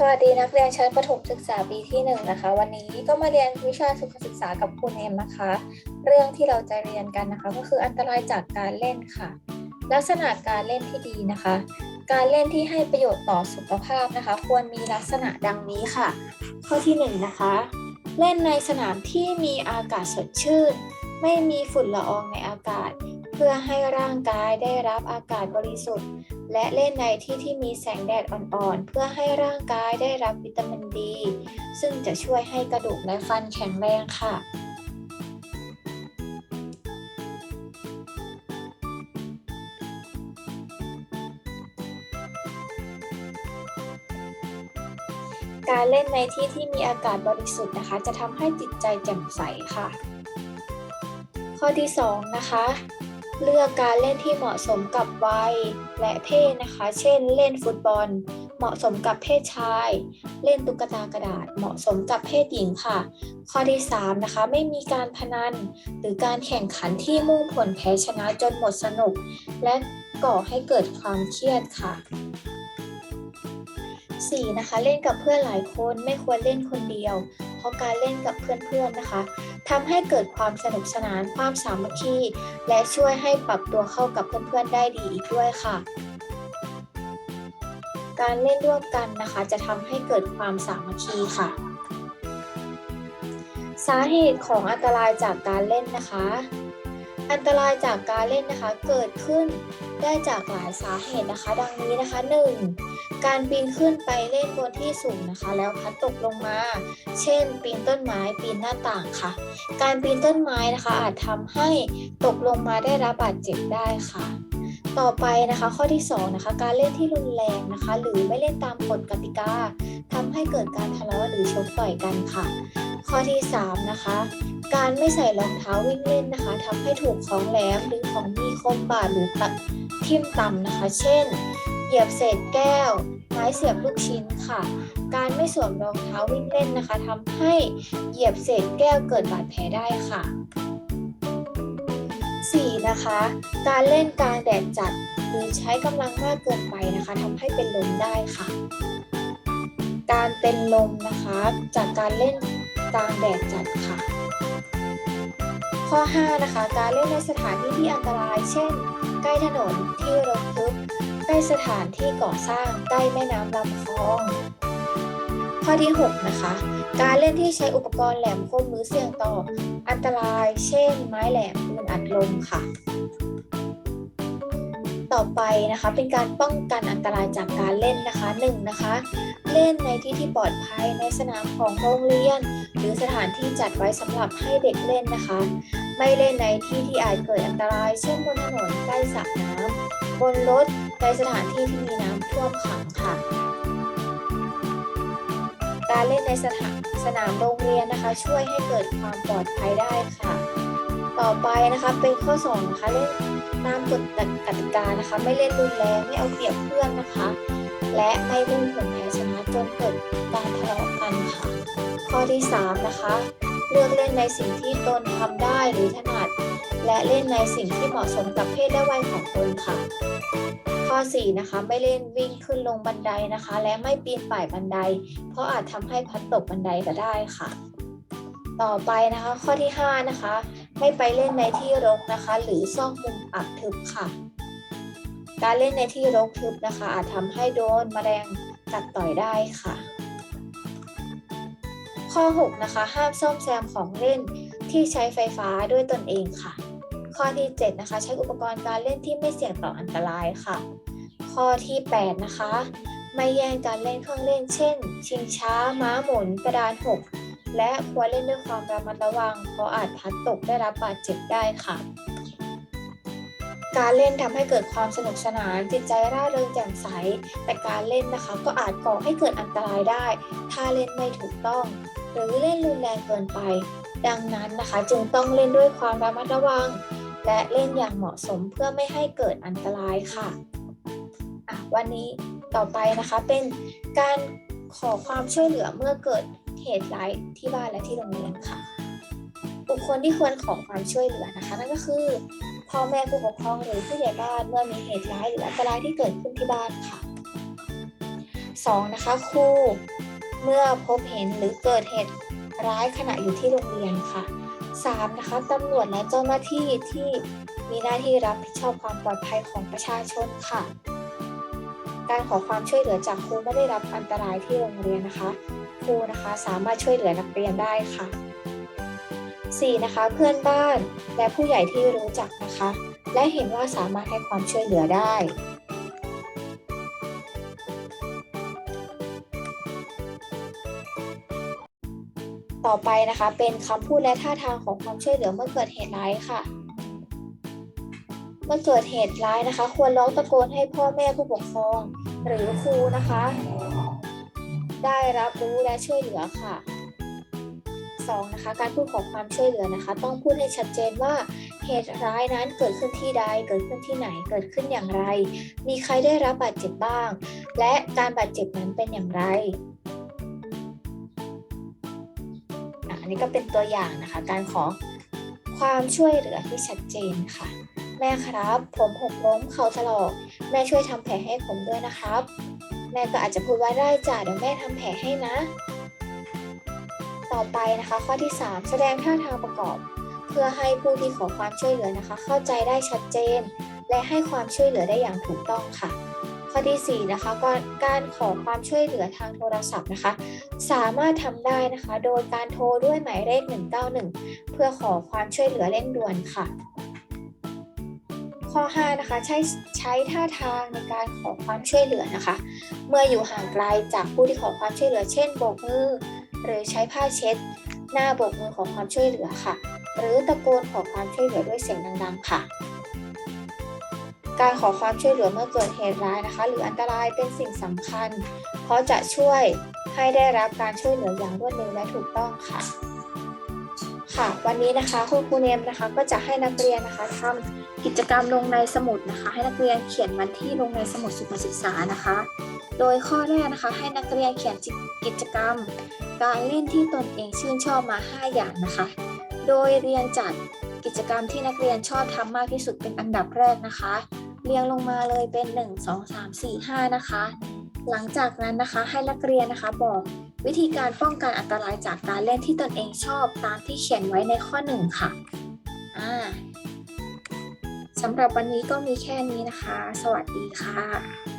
สวัสดีนักเรียนชั้นประถมศึกษาปีที่1นนะคะ วันนี้ก็มาเรียนวิชาสุขศึกษากับคุณเอ็มนะคะ เรื่องที่เราจะเรียนกันนะคะ ก็คืออันตรายจากการเล่นค่ะ ลักษณะการเล่นที่ดีนะคะ การเล่นที่ให้ประโยชน์ต่อสุขภาพนะคะ ควรมีลักษณะดังนี้ค่ะ ข้อที่1นงนะคะ เล่นในสนามที่มีอากาศสดชื่น ไม่มีฝุ่นละอองในอากาศ เพื่อให้ร่างกายได้รับอากาศบริสุทธิ์ และเล่นในที่ที่มีแสงแดดอ่อนๆ เพื่อให้ร่างกายได้รับวิตามินดี ซึ่งจะช่วยให้กระดูกและฟันแข็งแรงค่ะ การเล่นในที่ที่มีอากาศบริสุทธิ์นะคะ จะทำให้จิตใจแจ่มใสค่ะ ข้อที่ 2 นะคะ เลือกการเล่นที่เหมาะสมกับวัยและเพศนะคะ เช่น เล่นฟุตบอล เหมาะสมกับเพศชาย เล่นตุ๊กตากระดาษ เหมาะสมกับเพศหญิงค่ะ ข้อที่3นะคะ ไม่มีการพนัน หรือการแข่งขันที่มุ่งผลแพ้ชนะจนหมดสนุก และก่อให้เกิดความเครียดค่ะ 4. นะคะ เล่นกับเพื่อนหลายคนไม่ควรเล่นคนเดียว ราะการเล่นกับเพื่อนๆนะคะทำให้เกิดความสนุกสนานความสามัคคีและช่วยให้ปรับตัวเข้ากับเพื่อนๆได้ดีอีกด้วยค่ะ การเล่นร่วมกันนะคะ จะทำให้เกิดความสามัคคีค่ะ สาเหตุของอันตรายจากการเล่นนะคะ อันตรายจากการเล่นนะคะเกิดขึ้น ได้จากหลายสาเหตุนะคะ ดังนี้นะคะ 1. การปีนขึ้นไปเล่นบนที่สูงนะคะ แล้วพัดตกลงมา เช่น ปีนต้นไม้ปีนหน้าต่างค่ะ การปีนต้นไม้นะคะ อาจทำให้ตกลงมาได้รับบาดเจ็บได้ค่ะ ต่อไปนะคะข้อที่2นะคะการเล่นที่รุนแรงนะคะ หรือไม่เล่นตามกฎกติกาทำให้เกิดการทะเลาะหรือชกต่อยกันค่ะ ข้อที่3นะคะการไม่ใส่รองเท้าวิ่งเล่นนะคะทำให้ถูกของแหลมหรือของมีคมบาดหรือตะ ทิ่มต่ำนะคะ เช่น เหยียบเศษแก้ว ไม้เสียบลูกชิ้นค่ะ การไม่สวมรองเท้าวิ่งเล่นนะคะทำให้เหยียบเศษแก้วเกิดบาดแผลได้ค่ะ 4. นะคะ การเล่นกลางแดดจัดหรือใช้กำลังมากเกินไปนะคะทำให้เป็นลมได้ค่ะ การเป็นลมนะคะจากการเล่นกลางแดดจัดค่ะ ข้อ 5 นะคะ การเล่นในสถานที่ที่อันตราย เช่น ใกล้ถนนที่รกทึบใกล้สถานที่ก่อสร้างใกล้แม่น้ำลำคลอง ข้อที่ 6 นะคะ การเล่นที่ใช้อุปกรณ์แหลมคมหรือเสี่ยงต่ออันตราย เช่น ไม้แหลมปืนอัดลมค่ะ ต่อไปนะคะเป็นการป้องกันอันตรายจากการเล่นนะคะ1นะคะ เล่นในที่ที่ปลอดภัยในสนามของโรงเรียน หรือสถานที่จัดไว้สำหรับให้เด็กเล่นนะคะ ไม่เล่นในที่ที่อาจเกิดอันตราย เช่นบนถนนใกล้สระน้ำบนรถในสถานที่ที่มีน้ำท่วมขังค่ะ การเล่นในสถานสนามโรงเรียนนะคะ ช่วยให้เกิดความปลอดภัยได้ค่ะ ต่อไปนะคะเป็นข้อ2นะคะเล่นตามกฎกติกานะคะ ไม่เล่นรุนแรงไม่เอาเปรียบเพื่อนนะคะ และไม่มุ่งผลแพ้ชนะจนเกิดการทะเลาะกันค่ะ ข้อที่ 3 นะคะ เลือกเล่นในสิ่งที่ตนทำได้หรือถนัด และเล่นในสิ่งที่เหมาะสมกับเพศและวัยของตนค่ะ ข้อ4นะคะไม่เล่นวิ่งขึ้นลงบันไดนะคะ และไม่ปีนป่ายบันได เพราะอาจทำให้พัดตกบันไดก็ได้ค่ะ ต่อไปนะคะข้อที่5นะคะไม่ไปเล่นในที่รกนะคะ หรือซอกมุมอับทึบค่ะ การเล่นในที่รกทึบนะคะ อาจทำให้โดนแมลงกัดต่อยได้ค่ะ ข้อ 6 นะคะ ห้ามซ่อมแซมของเล่นที่ใช้ไฟฟ้าด้วยตนเองค่ะ ข้อที่ 7 นะคะ ใช้อุปกรณ์การเล่นที่ไม่เสี่ยงต่ออันตรายค่ะ ข้อที่ 8 นะคะ ไม่แย่งการเล่นเครื่องเล่น เช่น ชิงช้า ม้าหมุน กระดานหกและควรเล่นด้วยความระมัดระวัง เพราะอาจพัดตกได้รับบาดเจ็บได้ค่ะ การเล่นทำให้เกิดความสนุกสนาน จิตใจร่าเริงแจ่มใส แต่การเล่นนะคะก็อาจก่อให้เกิดอันตรายได้ ถ้าเล่นไม่ถูกต้อง หรือเล่นรุนแรงเกินไป ดังนั้นนะคะจึงต้องเล่นด้วยความระมัดระวัง และเล่นอย่างเหมาะสมเพื่อไม่ให้เกิดอันตรายค่ะะวันนี้ต่อไปนะคะเป็นการขอความช่วยเหลือเมื่อเกิดเหตุร้ายที่บ้านและที่โรงเรียนค่ะ บุคคลที่ควรขอความช่วยเหลือนะคะ นั่นก็คือพ่อแม่ผู้ปกครองหรือผู้ใหญ่บ้านเมื่อมีเหตุร้ายหรืออันตรายที่เกิดขึ้นที่บ้านค่ะ 2. นะคะครู เมื่อพบเห็นหรือเกิดเหตุร้ายขณะอยู่ที่โรงเรียนค่ะ 3. นะคะตำรวจและเจ้าหน้าที่ที่มีหน้าที่รับผิดชอบความปลอดภัยของประชาชนค่ะ การขอความช่วยเหลือจากครูไม่ได้รับอันตรายที่โรงเรียนนะคะ ครูนะคะสามารถช่วยเหลือนักเรียนได้ค่ะ 4. นะคะเพื่อนบ้านและผู้ใหญ่ที่รู้จักนะคะ และเห็นว่าสามารถให้ความช่วยเหลือได้ ต่อไปนะคะ เป็นคำพูดและท่าทางของความช่วยเหลือเมื่อเกิดเหตุร้ายค่ะ เมื่อเกิดเหตุร้ายนะคะ ควรร้องตะโกนให้พ่อแม่ผู้ปกครอง หรือครูนะคะ ได้รับรู้และช่วยเหลือค่ะ 2. นะคะการพูดของความช่วยเหลือนะคะ ต้องพูดให้ชัดเจนว่าเหตุร้ายนั้นเกิดขึ้นที่ใด เกิดขึ้นที่ไหน เกิดขึ้นอย่างไร มีใครได้รับบาดเจ็บบ้าง และการบาดเจ็บนั้นเป็นอย่างไร อันนี้ก็เป็นตัวอย่างนะคะ การขอความช่วยเหลือที่ชัดเจนค่ะ แม่ครับ ผมหกล้มเข่าถลอกแม่ช่วยทำแผลให้ผมด้วยนะครับ แม่ก็อาจจะพูดว่าได้จ้ะเดี๋ยวแม่ทำแผลให้นะ ต่อไปนะคะ ข้อที่ 3 แสดงท่าทางประกอบ เพื่อให้ผู้ที่ขอความช่วยเหลือนะคะ เข้าใจได้ชัดเจน และให้ความช่วยเหลือได้อย่างถูกต้องค่ะ ข้อที่4นะคะก็การขอความช่วยเหลือทางโทรศัพท์นะคะ สามารถทำได้นะคะ โดยการโทรด้วยหมายเลข 191 เพื่อขอความช่วยเหลือเร่งด่วนค่ะ ข้อ5นะคะใช้ใช้ท่าทางในการขอความช่วยเหลือนะคะ เมื่ออยู่ห่างไกลจากผู้ที่ขอความช่วยเหลือ เช่นโบกมือหรือใช้ผ้าเช็ด หน้าโบกมือขอความช่วยเหลือค่ะ หรือตะโกนขอความช่วยเหลือด้วยเสียงดังๆค่ะ การขอความช่วยเหลือเมื่อเกิดเหตุร้ายนะคะ หรืออันตรายเป็นสิ่งสำคัญ เพราะจะช่วยให้ได้รับการช่วยเหลืออย่างรวดเร็วและถูกต้องค่ะ ค่ะ วันนี้นะคะคุณครูเนมนะคะก็จะให้นักเรียนนะคะทำกิจกรรมลงในสมุดนะคะ ให้นักเรียนเขียนวันที่ลงในสมุดสุขศึกษานะคะ โดยข้อแรกนะคะให้นักเรียนเขียนกิจกรรม การเล่นที่ตนเองชื่นชอบมา 5 อย่างนะคะ โดยเรียงจัดกิจกรรมที่นักเรียนชอบทำมากที่สุดเป็นอันดับแรกนะคะ เรียงลงมาเลยเป็น 1 2 3 4 5 นะคะ หลังจากนั้นนะคะให้นักเรียนนะคะบอกวิธีการป้องกันอันตรายจากการเล่นที่ตนเองชอบตามที่เขียนไว้ในข้อ 1 ค่ะอ่าสำหรับวันนี้ก็มีแค่นี้นะคะ สวัสดีค่ะ